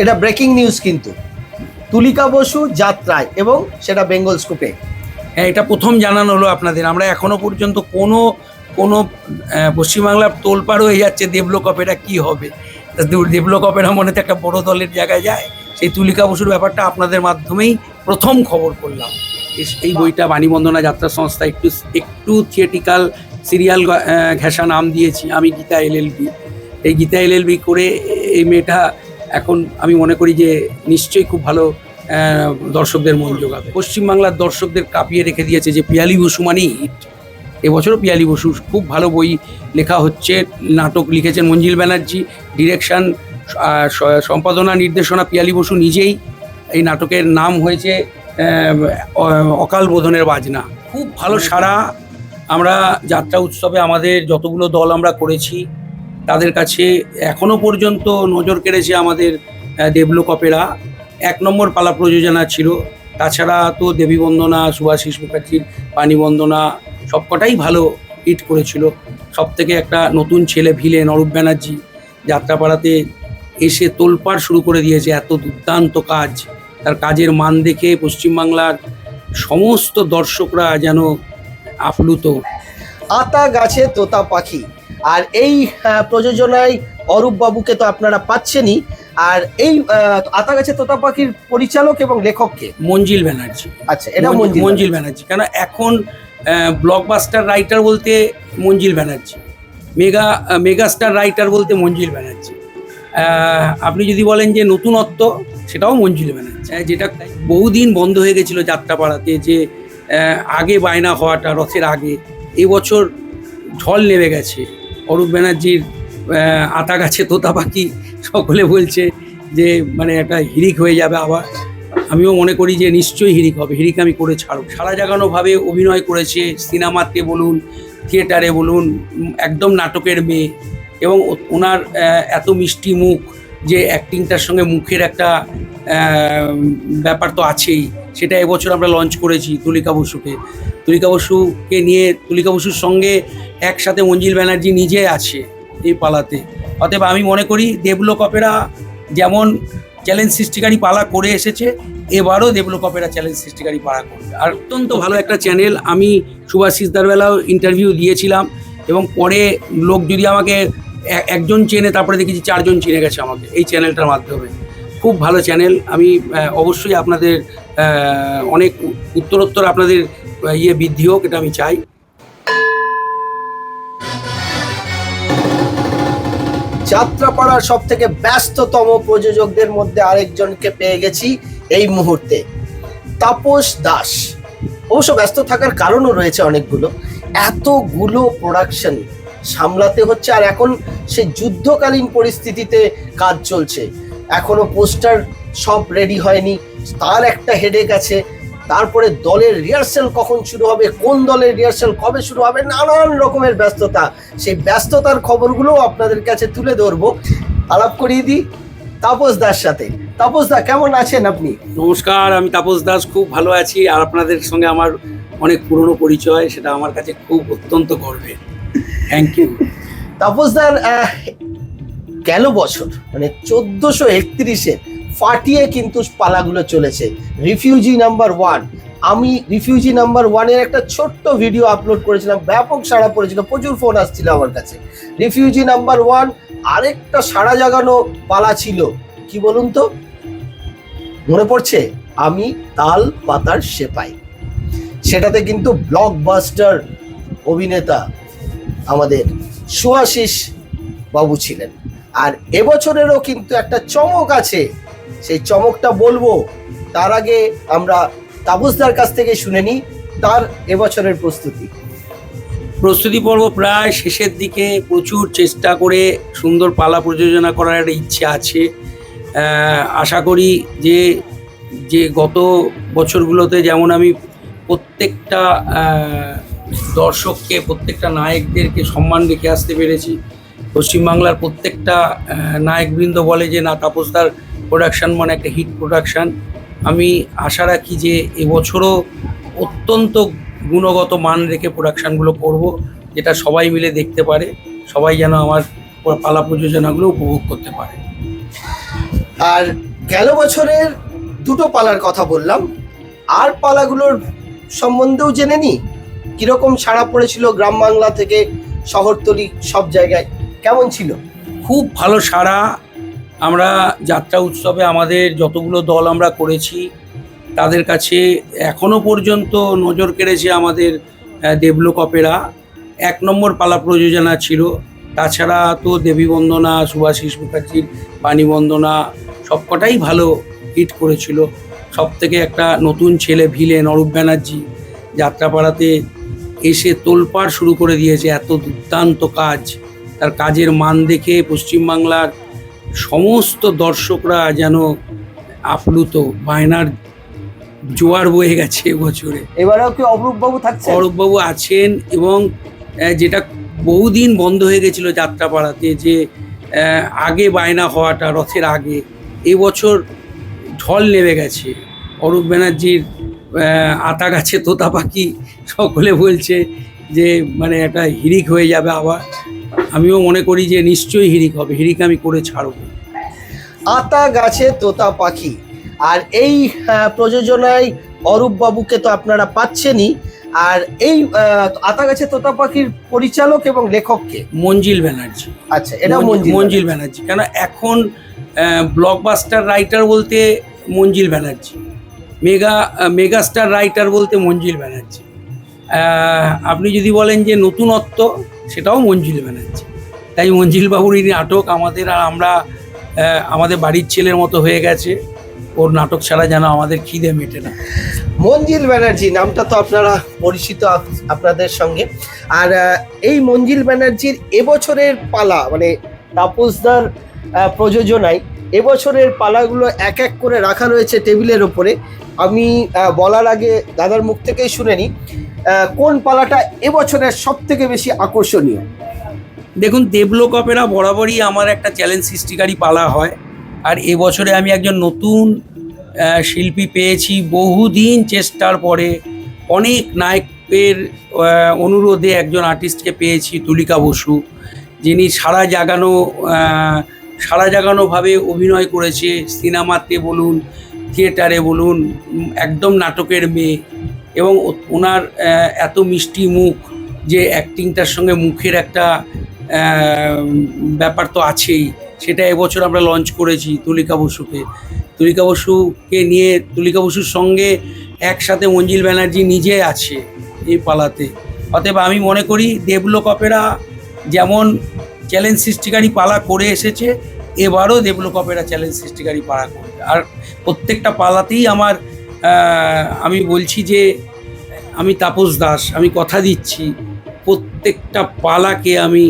এটা breaking news কিন্তু। তুলিকা বসু যাত্রায় এবং সেটা বেঙ্গল স্কুপে হ্যাঁ এটা প্রথম জানানো হলো আপনাদের। আমরা এখনও পর্যন্ত কোনো কোনো পশ্চিমবাংলার তোলপাড় হয়ে যাচ্ছে দেবলোক অপেরা কি হবে? তা দেব- দেবলোক অপেরা মনে একটা বড় দলের জায়গায় যায়। সেই তুলিকা বসুর ব্যাপারটা আপনাদের মাধ্যমেই প্রথম খবর করলাম। এই বইটা বাণীবন্দনা যাত্রা সংস্থা একটু একটু থিয়েটিক্যাল সিরিয়াল ঘেঁষা নাম দিয়েছি। আমি গীতা এলএলবি এই গীতা এলএলবি করে এই মেয়েটা এখন আমি মনে করি যে নিশ্চয়ই খুব ভালো দর্শকদের মন যোগাবে পশ্চিমবাংলার দর্শকদের কাঁপিয়ে রেখে দিয়েছে যে পিয়ালি বসু মানেই হিট এবছরও পিয়ালি বসু খুব ভালো বই লেখা হচ্ছে, নাটক লিখেছেন মঞ্জিল ব্যানার্জি ডিরেকশন সম্পাদনা, নির্দেশনা পিয়ালি বসু নিজেই। এই নাটকের নাম হয়েছে অকাল বোধনের বাজনা। খুব ভালো সারা আমরা যাত্রা উৎসবে আমাদের যতগুলো দল আমরা করেছি তাদের কাছে এখনও পর্যন্ত নজর কেড়েছে আমাদের অপেরা। এক নম্বর পালা প্রযোজনা ছিল। তাছাড়া তো দেবী বন্দনা সুভাষিস মুখার্জির পানি বন্দনা সবকটাই ভালো হিট করেছিল। সব থেকে একটা নতুন ছেলে ভিলেন অরূপ ব্যানার্জি যাত্রাপাড়াতে এসে তোলপাড় শুরু করে দিয়েছে এত দুর্দান্ত কাজ। তার কাজের মান দেখে পশ্চিমবাংলার সমস্ত দর্শকরা যেন আপ্লুত। আতা গাছে তোতা পাখি। আর এই প্রযোজনায় অরূপ বাবুকে তো আপনারা পাচ্ছেনই। আর এই আহ, আতা গাছে তোতা পাখির পরিচালক এবং লেখককে? মঞ্জিল ব্যানার্জি। আচ্ছা এটা মঞ্জিল ব্যানার্জি। কেন এখন ব্লকবাস্টার রাইটার বলতে Manjil Banerjee. Mega megastar writer বলতে মঞ্জিল ব্যানার্জি। আপনি যদি বলেন যে নতুনত্ব সেটাও মঞ্জিল ব্যানার্জি। যেটা বহুদিন বন্ধ হয়ে গেছিল যাত্রাপাড়াতে যে আগে বায়না হওয়াটা রথের আগে। এবছর ঢল নেমে গেছে। অরূপ ব্যানার্জির আতা গাছে তোতা পাখি সকলে বলছে যে মানে একটা হিরিক হয়ে যাবে আবার। আমিও মনে করি যে নিশ্চয়ই হিরিক হবে, হিরিক আমি করে ছাড়ব। সারা জাগানোভাবে অভিনয় করেছে, সিনেমাতে বলুন, থিয়েটারে বলুন, একদম নাটকের মেয়ে এবং ওনার এত মিষ্টি মুখ যে অ্যাক্টিংটার সঙ্গে মুখের একটা ব্যাপার তো আছেই। সেটা এবছর আমরা লঞ্চ করেছি তুলিকা বসুকে। তুলিকা বসুকে নিয়ে, তুলিকা বসুর সঙ্গে একসাথে মঞ্জিল ব্যানার্জি নিজে আছে এই পালাতে। অতএব আমি মনে করি দেবলোক অপেরা যেমন চ্যালেঞ্জ সৃষ্টিকারী পালা করে এসেছে, এবারও দেবলোক অপেরা চ্যালেঞ্জ সৃষ্টিকারী পালা করবে। আর অত্যন্ত ভালো একটা চ্যানেল, আমি সুভাষিস দারবেলাও ইন্টারভিউ দিয়েছিলাম এবং পরে লোক যদি আমাকে একজন চেনে, তারপরে দেখেছি চারজন চিনে গেছে আমাকে এই চ্যানেলটার মাধ্যমে। খুব ভালো চ্যানেল, আমি অবশ্যই আপনাদের অনেক উত্তরোত্তর আপনাদের ইয়ে বৃদ্ধি হোক, এটা আমি চাই। যাত্রাপাড়ার সব থেকে ব্যস্ততম প্রযোজকদের মধ্যে আরেকজনকে পেয়ে গেছি এই মুহূর্তে। তাপস দাস। অবশ্য ব্যস্ত থাকার কারণও রয়েছে অনেকগুলো। এতগুলো প্রোডাকশন সামলাতে হচ্ছে আর এখন সে যুদ্ধকালীন পরিস্থিতিতে কাজ চলছে। এখনও পোস্টার সব রেডি হয়নি। তার একটা হেডেক আছে। তারপরে দলের রিহার্সেল কখন শুরু হবে কোন দলের রিহার্সেল কবে শুরু হবে নানান রকমের ব্যস্ততা। সেই ব্যস্ততার খবরগুলো আপনাদের কাছে তুলে ধরবো। আলাপ করিয়ে দিই তাপস দাস সাথে। তাপস দা কেমন আছেন আপনি? নমস্কার আমি তাপস দাস খুব ভালো আছি। আর আপনাদের সঙ্গে আমার অনেক পুরনো পরিচয় সেটা আমার কাছে খুব অত্যন্ত গর্বের। থ্যাংক ইউ তাপসদার আহ, গেল বছর মানে চোদ্দশো একত্রিশে ফাটিয়ে কিন্তু পালাগুলো চলেছে। Refugee number one. আমি রিফিউজি নাম্বার ওয়ানের একটা ছোট্ট ভিডিও আপলোড করেছিলাম, ব্যাপক সাড়া পড়েছিল, প্রচুর ফোন আসছিল আমার কাছে। রিফিউজি নাম্বার ওয়ান, আরেকটা সাড়া জাগানো পালা ছিল। কি বলুন তো? মনে পড়ছে? আমি তাল পাতার সেপাই। সেটাতে কিন্তু ব্লকবাস্টার অভিনেতা আমাদের সুয়াশিস বাবু ছিলেন। আর এবছরেরও কিন্তু একটা চমক আছে সেই চমকটা বলব, তার আগে আমরা তাবুসদার কাছ থেকে শুনে নিই তার এবছরের প্রস্তুতি। প্রস্তুতি পর্ব প্রায় শেষের দিকে প্রচুর চেষ্টা করে সুন্দর পালা প্রযোজনা করার একটা ইচ্ছে আছে। আশা করি যে যে গত বছরগুলোতে যেমন আমি প্রত্যেকটা দর্শককে, প্রত্যেকটা নায়কদেরকে সম্মান রেখে আসতে পেরেছি, পশ্চিমবাংলার প্রত্যেকটা নায়কবৃন্দ বলে যে না, তাপসদার প্রোডাকশন মানে একটা হিট প্রোডাকশান আমি আশা রাখি যে এবছরও অত্যন্ত গুণগত মান রেখে প্রোডাকশানগুলো করব যেটা সবাই মিলে দেখতে পারে সবাই যেন আমার পালা প্রযোজনাগুলো উপভোগ করতে পারে। আর গেল বছরের দুটো পালার কথা বললাম। আর পালাগুলোর সম্বন্ধেও জেনে নি? কীরকম সাড়া পড়েছিল গ্রাম বাংলা থেকে শহরতলি সব জায়গায়? কেমন ছিল? খুব ভালো সারা আমরা যাত্রা উৎসবে আমাদের যতগুলো দল আমরা করেছি, তাদের কাছে এখনও পর্যন্ত নজর কেড়েছে আমাদের দেবলোক অপেরা এক নম্বর পালা প্রযোজনা ছিল, তাছাড়া তো দেবী বন্দনা সুভাষিস মুখার্জির বাণী বন্দনা সবকটাই ভালো হিট করেছিল। সব থেকে একটা নতুন ছেলে ভিলেন অরূপ ব্যানার্জি যাত্রাপাড়াতে এসে তোলপাড় শুরু করে দিয়েছে এত দুর্দান্ত কাজ। তার কাজের মান দেখে পশ্চিমবাংলার সমস্ত দর্শকরা যেন আপ্লুত বায়নার জোয়ার বয়ে গেছে এবছরে। এবারেও কি অরূপবাবু থাকছে অরূপবাবু আছেন এবং যেটা বহুদিন বন্ধ হয়ে গেছিল যাত্রাপাড়াতে যে আগে বায়না হওয়াটা রথের আগে এবছর ঢল নেমে গেছে। অরূপ ব্যানার্জির আতা গাছে তোতা পাখি সকলে বলছে যে মানে একটা হিরিক হয়ে যাবে আবার। আমিও মনে করি যে নিশ্চয়ই হিরিক হবে হিরিক আমি করে ছাড়বো। আতা গাছে তোতা পাখি। আর এই প্রযোজনায় অরূপ বাবুকে তো আপনারা পাচ্ছেনই। আর এই আতা গাছে তোতা পাখির পরিচালক এবং লেখককে? মঞ্জিল ব্যানার্জি। আচ্ছা এটা মঞ্জিল ব্যানার্জি। কেন এখন ব্লকবাস্টার রাইটার বলতে Manjil Banerjee. Mega mega star writer বলতে মঞ্জিল ব্যানার্জি। আপনি যদি বলেন যে নতুনত্ব, সেটাও মঞ্জিল ব্যানার্জি। তাই মঞ্জিল বাবুর এই নাটক আমাদের আর আমরা আমাদের বাড়ির ছেলের মতো হয়ে গেছে। ওর নাটক ছাড়া যেন আমাদের খিদে মেটে না। মঞ্জিল ব্যানার্জি, নামটা তো আপনারা পরিচিত আপনাদের সঙ্গে। আর এই মঞ্জিল ব্যানার্জির এবছরের পালা মানে তাপসদার প্রযোজনায় এবছরের পালাগুলো এক এক করে রাখা রয়েছে টেবিলের ওপরে আমি বলার আগে দাদার মুখ থেকেই শুনে নিই কোন পালাটা এবছরের সব থেকে বেশি আকর্ষণীয়? দেখুন দেবলোক অপেরা বরাবরই আমার একটা চ্যালেঞ্জ সৃষ্টিকারী পালা হয়। আর এবছরে আমি একজন নতুন শিল্পী পেয়েছি বহুদিন চেষ্টার পরে। অনেক নায়কের অনুরোধে একজন আর্টিস্টকে পেয়েছি, তুলিকা বসু, যিনি সারা জাগানো সারা জাগানোভাবে অভিনয় করেছে, সিনেমাতে বলুন, থিয়েটারে বলুন একদম নাটকের মেয়ে। এবং ওনার এত মিষ্টি মুখ যে অ্যাক্টিংটার সঙ্গে মুখের একটা ব্যাপার তো আছেই। সেটা এবছর আমরা লঞ্চ করেছি তুলিকা বসুকে। তুলিকা বসুকে নিয়ে, তুলিকা বসুর সঙ্গে একসাথে মঞ্জিল ব্যানার্জি নিজে আছে এই পালাতে। অতএব আমি মনে করি, দেবলোক অপেরা যেমন চ্যালেঞ্জ সৃষ্টিকারী পালা করে এসেছে, এবারও দেবলোক অপেরা চ্যালেঞ্জ সৃষ্টিকারী পালা করবে আর প্রত্যেকটা পালাতেই আমার আমি বলছি যে, আমি তাপস দাস, আমি কথা দিচ্ছি, প্রত্যেকটা পালাকে আমি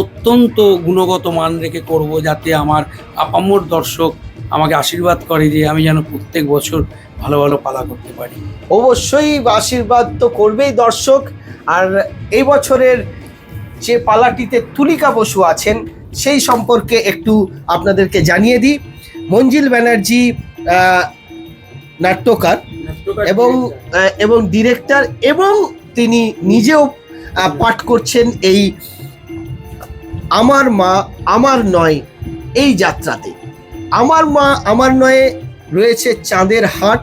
অত্যন্ত গুণগত মান রেখে করব যাতে আমার আপামর দর্শক আমাকে আশীর্বাদ করে যে আমি যেন প্রত্যেক বছর ভালো ভালো পালা করতে পারি। অবশ্যই আশীর্বাদ তো করবেই দর্শক। আর এই বছরের যে পালাটিতে তুলিকা বসু আছেন সেই সম্পর্কে একটু আপনাদেরকে জানিয়ে দিই। মঞ্জিল ব্যানার্জি নাট্যকার এবং এবং ডিরেক্টর এবং তিনি নিজেও পাঠ করছেন এই আমার মা আমার নয় এই যাত্রাতে। আমার মা আমার নয়ে রয়েছে চাঁদের হাট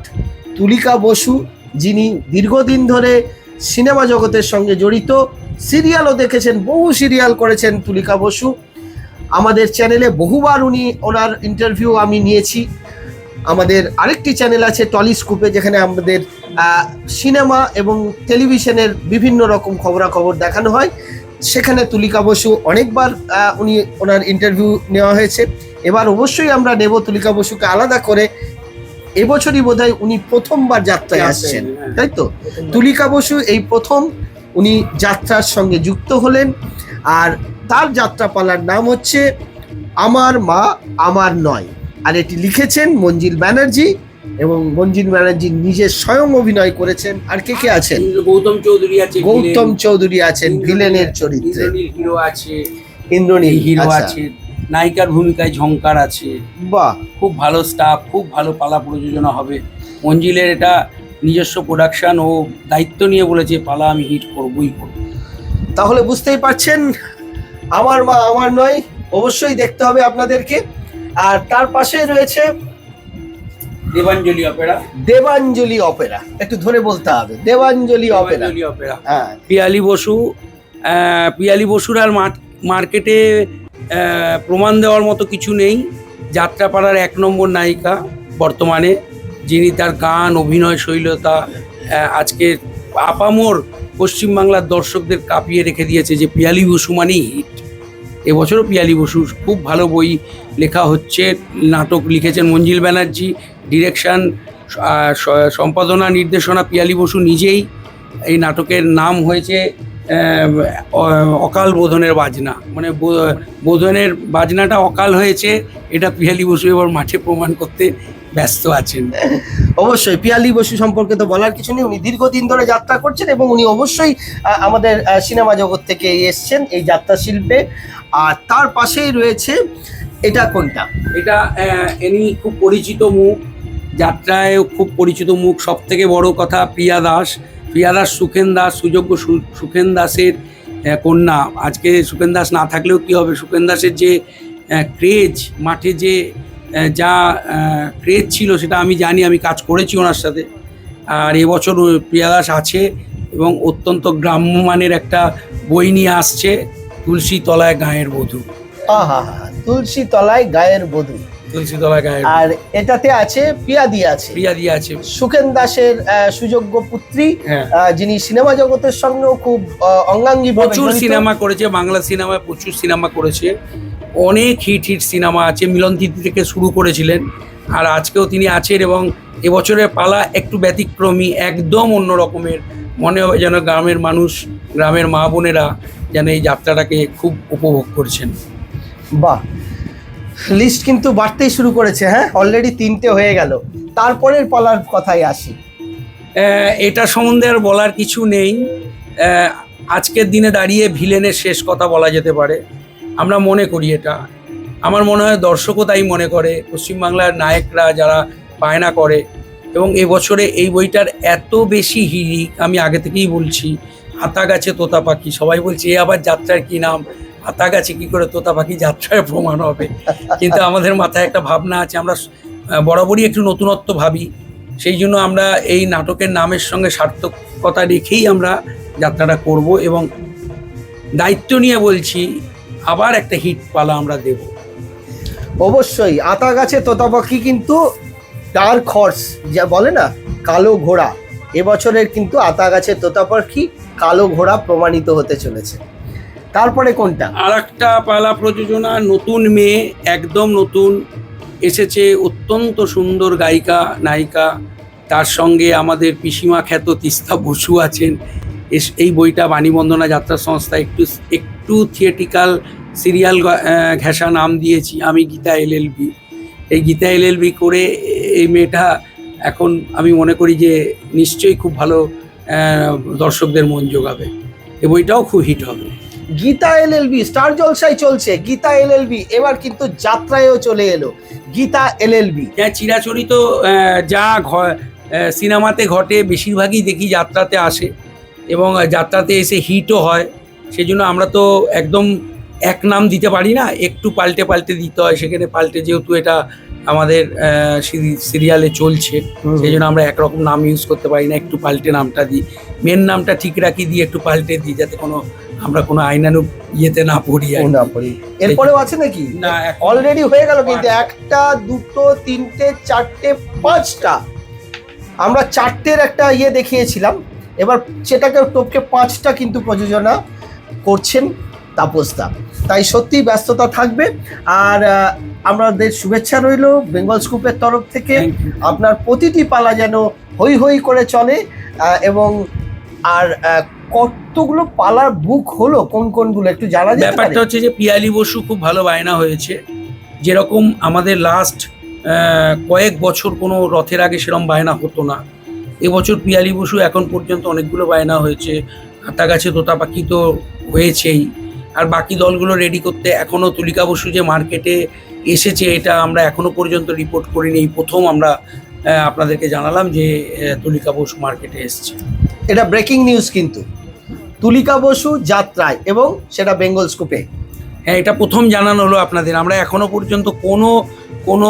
তুলিকা বসু যিনি দীর্ঘদিন ধরে সিনেমা জগতের সঙ্গে জড়িত। সিরিয়ালও দেখেছেন বহু সিরিয়াল করেছেন তুলিকা বসু। আমাদের চ্যানেলে বহুবার উনি ওনার ইন্টারভিউ আমি নিয়েছি। আমাদের আরেকটি চ্যানেল আছে টলিস্কুপে যেখানে আমাদের সিনেমা এবং টেলিভিশনের বিভিন্ন রকম খবরাখবর দেখানো হয়। সেখানে তুলিকা বসু অনেকবার উনি ওনার ইন্টারভিউ নেওয়া হয়েছে। এবার অবশ্যই আমরা নেব তুলিকা বসুকে আলাদা করে। এবছরই বোধহয় উনি প্রথমবার যাত্রায় আসছেন তাই তো? তুলিকা বসু এই প্রথম উনি যাত্রার সঙ্গে যুক্ত হলেন আর তার যাত্রাপালার নাম হচ্ছে আমার মা আমার নয়। আর এটি লিখেছেন মঞ্জিল ব্যানার্জি এবং মঞ্জিল ব্যানার্জি নিজে স্বয়ং অভিনয় করেছেন। আর কে কে আছেন? গৌতম চৌধুরী আছে গৌতম চৌধুরী আছেন ভিলেনের চরিত্রে। হিরো আছে ইন্দ্রনীল হিরো আচ্ছা। আছে নায়িকার ভূমিকায় ঝঙ্কার আছে। বাহ। খুব ভালো স্টাফ খুব ভালো পালা প্রযোজনা হবে। মঞ্জিলের এটা নিজস্ব প্রোডাকশন ও দায়িত্ব নিয়ে বলেছে পালা আমি হিট করবই করব। তাহলে বুঝতেই পারছেন আমার মা আমার নয় অবশ্যই দেখতে হবে আপনাদেরকে। আর তার পাশে রয়েছে দেবাঞ্জলি অপেরা। দেবাঞ্জলি অপেরা। একটু ধরে বলতে হবে দেবাঞ্জলি অপেরা। অপেরা। হ্যাঁ। পিয়ালি বসু পিয়ালি বসুর আর মার্ক- মার্কেটে প্রমাণ দেওয়ার মতো কিছু নেই। যাত্রাপাড়ার এক নম্বর নায়িকা বর্তমানে। যিনি তার গান অভিনয় শৈলতা আহ, আজকে আপামোর পশ্চিমবাংলার দর্শকদের কাঁপিয়ে রেখে দিয়েছে যে পিয়ালি বসু মানেই হিট এবছরও পিয়ালি বসু খুব ভালো বই লেখা হচ্ছে নাটক লিখেছেন মঞ্জিল ব্যানার্জি ডিরেকশন সম্পাদনা নির্দেশনা পিয়ালি বসু নিজেই। এই নাটকের নাম হয়েছে অকাল বোধনের বাজনা। মানে বোধনের বাজনাটা অকাল হয়েছে এটা পিয়ালি বসু এবার মাঠে প্রমাণ করতে ব্যস্ত আছেন। অবশ্যই পিয়ালি বসু সম্পর্কে তো বলার কিছু নেই। উনি দীর্ঘদিন ধরে যাত্রা করছেন এবং উনি অবশ্যই আমাদের সিনেমা জগৎ থেকে এসছেন এই যাত্রা শিল্পে। আর তার পাশেই রয়েছে এটা কোনটা? এটা ইনি খুব পরিচিত মুখ। যাত্রায় খুব পরিচিত মুখ। সব থেকে বড় কথা প্রিয়া দাস। প্রিয়া দাস সুখেন দাস সুযোগ্য সুখেন দাসের কন্যা। আজকে সুখেন দাস না থাকলেও কি হবে? সুখেন দাসের যে ক্রেজ মাঠে যে যা ক্রেজ ছিল সেটা আমি জানি আমি কাজ করেছি ওনার সাথে। আর এবছর প্রিয়া দাস আছে এবং অত্যন্ত গ্রাম্য মানের একটা বই নিয়ে আসছে তুলসী তলায় গায়ের বধূ। তুলসী তলায় গায়ের বধূ। তুলসী তলায় গায়ের আর এটাতে আছে পিয়াদি আছে। প্রিয়া দিয়ে আছে। সুখেন দাসের সুযোগ্য পুত্রী হ্যাঁ। যিনি সিনেমা জগতের সঙ্গেও খুব অঙ্গাঙ্গি প্রচুর সিনেমা করেছে বাংলা সিনেমায় প্রচুর সিনেমা করেছে। অনেক হিট হিট সিনেমা আছে মিলন তিথি থেকে শুরু করেছিলেন আর আজকেও তিনি আছেন এবং এবছরের পালা একটু ব্যতিক্রমী একদম অন্য রকমের। মনে হয় যেন গ্রামের মানুষ গ্রামের মা বোনেরা যেন এই যাত্রাটাকে খুব উপভোগ করছেন। বাহ! লিস্ট কিন্তু বাড়তেই শুরু করেছে হ্যাঁ? অলরেডি তিনটে হয়ে গেল। তারপরের পালার কথাই আসি। এটা সম্বন্ধে আর বলার কিছু নেই। আজকের দিনে দাঁড়িয়ে ভিলেনের শেষ কথা বলা যেতে পারে। আমরা মনে করি এটা। আমার মনে হয় দর্শকও তাই মনে করে। পশ্চিমবাংলার নায়করা যারা বায়না করে এবং এবছরে এই বইটার এত বেশি হিরিক আমি আগে থেকেই বলছি, হাতা গাছে তোতা পাখি। সবাই বলছে, এ আবার যাত্রার কি নাম? হাতা গাছে কি করে তোতা পাখি যাত্রায় প্রমাণ হবে? কিন্তু আমাদের মাথায় একটা ভাবনা আছে, আমরা বরাবরই একটু নতুনত্ব ভাবি। সেই জন্য আমরা এই নাটকের নামের সঙ্গে সার্থকতা রেখেই আমরা যাত্রাটা করব এবং দায়িত্ব নিয়ে বলছি আবার একটা হিট পালা আমরা দেব। অবশ্যই আতা গাছে তোতা পাখি কিন্তু ডার্ক হর্স যা বলে না কালো ঘোড়া। এবছরের কিন্তু আতা গাছে তোতা পাখি কালো ঘোড়া প্রমাণিত হতে চলেছে। তারপরে কোনটা? আর একটা পালা প্রযোজনা নতুন মেয়ে একদম নতুন এসেছে অত্যন্ত সুন্দর গায়িকা নায়িকা। তার সঙ্গে আমাদের পিসিমা খ্যাত তিস্তা বসু আছেন। এস- এই বইটা বাণীবন্দনা যাত্রা সংস্থা একটু একটু থিয়েটিক্যাল সিরিয়াল ঘেঁষা নাম দিয়েছি আমি গীতা এলএলবি এই গীতা এলএলবি করে এই মেয়েটা এখন আমি মনে করি যে নিশ্চয়ই খুব ভালো দর্শকদের মন যোগাবে এই বইটাও খুব হিট হবে। গীতা এলএলবি স্টার জলসায় চলছে গীতা এলএলবি এবার কিন্তু যাত্রায়ও চলে এলো গীতা এলএলবি হ্যাঁ চিরাচরিত যা সিনেমাতে ঘটে বেশিরভাগই দেখি যাত্রাতে আসে এবং যাত্রাতে এসে হিটও হয়। সেই জন্য আমরা তো একদম এক নাম দিতে পারি না একটু পাল্টে পাল্টে দিতে হয়। সেখানে পাল্টে যেহেতু এটা আমাদের সিরি- সিরিয়ালে চলছে সেই জন্য আমরা একরকম নাম ইউজ করতে পারি না একটু পাল্টে নামটা দিই। মেন নামটা ঠিক রাখি দিয়ে একটু পাল্টে দিই যাতে কোনো আমরা কোনো আইনানু ইয়েতে না পড়ি। না পড়ি। এরপরেও আছে নাকি? না অলরেডি হয়ে গেল কিন্তু একটা দুটো তিনটে চারটে পাঁচটা। আমরা চারটের একটা ইয়ে দেখিয়েছিলাম। এবার সেটাকে টপকে পাঁচটা কিন্তু প্রযোজনা করছেন তাপসদা তাই সত্যি ব্যস্ততা থাকবে। আর আমাদের শুভেচ্ছা রইল বেঙ্গল স্কুপের তরফ থেকে। আপনার প্রতিটি পালা যেন হই হই করে চলে এবং আর কতগুলো পালার বুক হলো কোন কোনগুলো একটু জানা যায় পারে? ব্যাপারটা হচ্ছে যে পিয়ালি বসু খুব ভালো বায়না হয়েছে। যেরকম আমাদের লাস্ট কয়েক বছর কোনো রথের আগে সেরকম বায়না হতো না। এবছর পিয়ালি বসু এখন পর্যন্ত অনেকগুলো বায়না হয়েছে। হাতা গাছে তোতা পাখি তো হয়েছেই। আর বাকি দলগুলো রেডি করতে এখনও তুলিকা বসু যে মার্কেটে এসেছে এটা আমরা এখনও পর্যন্ত রিপোর্ট করিনি। এই প্রথম আমরা আপনাদেরকে জানালাম যে তুলিকা বসু মার্কেটে এসছে। এটা ব্রেকিং নিউজ কিন্তু। তুলিকা বসু যাত্রায় এবং সেটা বেঙ্গল স্কুপে হ্যাঁ এটা প্রথম জানানো হলো আপনাদের। আমরা এখনও পর্যন্ত কোনো কোনো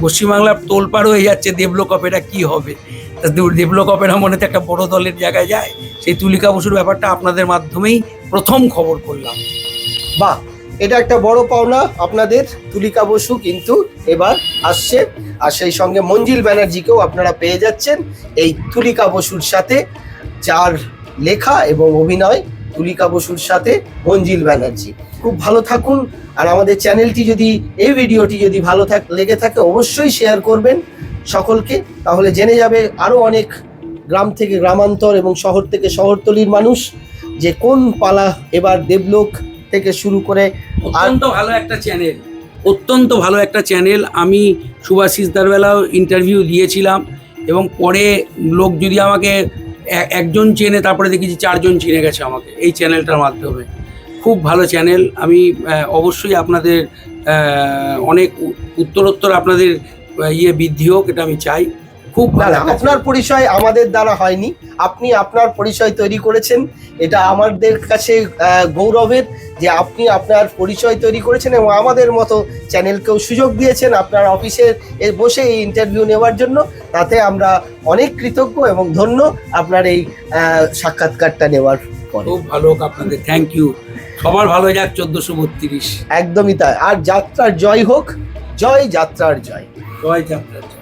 পশ্চিমবাংলার তোলপাড় হয়ে যাচ্ছে দেবলোক অপেরা কি হবে। তা দে- দেবলোক মনে তো একটা বড় দলের জায়গায় যায়। সেই তুলিকা বসুর ব্যাপারটা আপনাদের মাধ্যমেই প্রথম খবর করলাম। বাহ, এটা একটা বড় পাওনা আপনাদের, তুলিকা বসু কিন্তু এবার আসছে। আর সেই সঙ্গে মঞ্জিল ব্যানার্জিকেও আপনারা পেয়ে যাচ্ছেন এই তুলিকা বসুর সাথে, যার লেখা এবং অভিনয় তুলিকা বসুর সাথে মঞ্জিল ব্যানার্জি। খুব ভালো থাকুন, আর আমাদের চ্যানেলটি যদি, এই ভিডিওটি যদি ভালো থাক, লেগে থাকে, অবশ্যই শেয়ার করবেন সকলকে। তাহলে জেনে যাবে আরও অনেক গ্রাম থেকে গ্রামান্তর এবং শহর থেকে শহরতলির মানুষ যে কোন পালা এবার দেবলোক থেকে শুরু করে অত্যন্ত ভালো একটা চ্যানেল অত্যন্ত ভালো একটা চ্যানেল আমি সুভাষিস দারবেলাও ইন্টারভিউ দিয়েছিলাম এবং পরে লোক যদি আমাকে একজন চেনে, তারপরে দেখেছি চারজন চিনে গেছে আমাকে এই চ্যানেলটার মাধ্যমে। খুব ভালো চ্যানেল আমি অবশ্যই আপনাদের অনেক উত্তরোত্তর আপনাদের ইয়ে বৃদ্ধি হোক, এটা আমি চাই। খুব ভালো আপনার পরিচয় আমাদের দ্বারা হয়নি। আপনি আপনার পরিচয় তৈরি করেছেন। এটা আমাদের কাছে গৌরবের যে আপনি আপনার পরিচয় তৈরি করেছেন এবং আমাদের মতো চ্যানেলকেও সুযোগ দিয়েছেন আপনার অফিসে বসে এই ইন্টারভিউ নেওয়ার জন্য। তাতে আমরা অনেক কৃতজ্ঞ এবং ধন্য আপনার এই সাক্ষাৎকারটা নেওয়ার পরে। খুব ভালো হোক আপনাদের। থ্যাংক ইউ সবার ভালো যাক চোদ্দোশো বত্রিশ। একদমই তাই। আর যাত্রার জয় হোক। জয় যাত্রার জয়। জয় যাত্রা জয়।